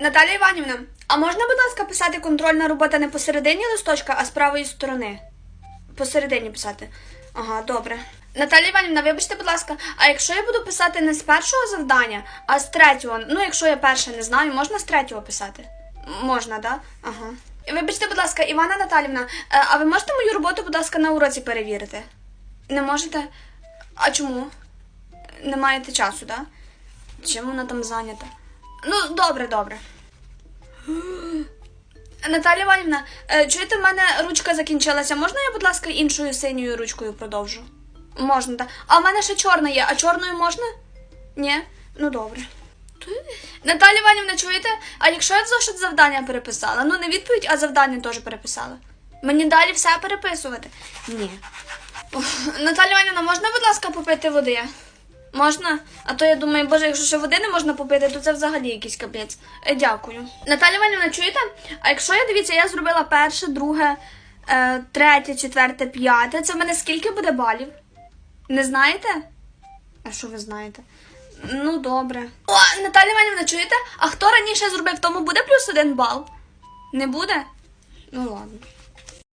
Наталія Іванівна, а можна, будь ласка, писати контрольна робота не посередині листочка, а з правої сторони? Посередині писати. Ага, добре. Наталія Іванівна, вибачте, будь ласка, а якщо я буду писати не з першого завдання, а з третього, ну якщо я перше не знаю, можна з третього писати? Можна, да? Ага. Вибачте, будь ласка, Івана Наталівна, е, а ви можете мою роботу, будь ласка, на уроці перевірити? Не можете? А чому? Не маєте часу, да? Чим вона там зайнята? Ну, добре, добре. Наталя Іванівна, е, чуєте, в мене ручка закінчилася. Можна я, будь ласка, іншою синьою ручкою продовжу? Можна, так. А в мене ще чорна є, а чорною можна? Ні? Ну добре. Наталя Іванівна, чуєте? А якщо я в зошит завдання переписала? Ну, не відповідь, а завдання теж переписала. Мені далі все переписувати? Ні. Наталя Іванівна, можна, будь ласка, попити води? Можна? А то я думаю, боже, якщо ще води не можна попити, то це взагалі якийсь капець. Е, дякую. Наталя Іванівна, чуєте? А якщо я дивіться, я зробила перше, друге, е, третє, четверте, п'яте, це в мене скільки буде балів? Не знаєте? А що ви знаєте? Ну, добре. О, Наталя Іванівна, чуєте? А хто раніше зробив, тому буде плюс один бал? Не буде? Ну ладно.